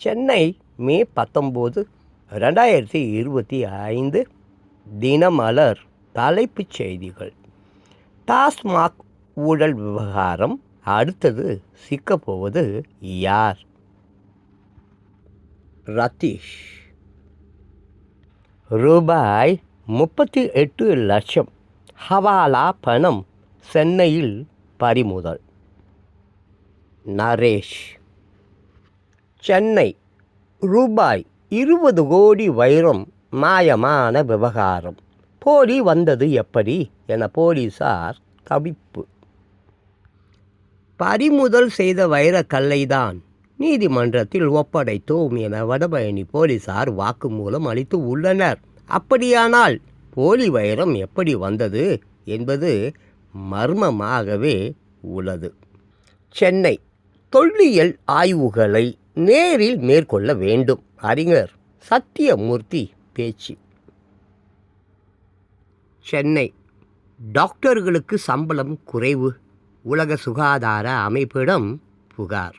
சென்னை மே பத்தொம்போது ரெண்டாயிரத்தி இருபத்தி ஐந்து தினமலர் தலைப்புச் செய்திகள். டாஸ்மாக் ஊழல் விவகாரம் அடுத்தது சிக்கப்போவது யார்? ரதீஷ் ரூபாய் முப்பத்தி எட்டு லட்சம் ஹவாலா பணம் சென்னையில் பறிமுதல். நரேஷ். சென்னை ரூபாய் இருபது கோடி வைரம் மாயமான விவகாரம். போலி வந்தது எப்படி? என போலீசார் தவிப்பு. பறிமுதல் செய்த வைரக்கல்லை தான் நீதிமன்றத்தில் ஒப்படைத்தோம் என வடபழனி போலீசார் வாக்குமூலம் அளித்து உள்ளனர். அப்படியானால் போலி வைரம் எப்படி வந்தது என்பது மர்மமாகவே உள்ளது. சென்னை தொல்லியல் ஆய்வுகளை நேரில் மேற்கொள்ள வேண்டும். அறிஞர் சத்தியமூர்த்தி பேச்சு. சென்னை. டாக்டர்களுக்கு சம்பளம் குறைவு. உலக சுகாதார அமைப்பிடம் புகார்.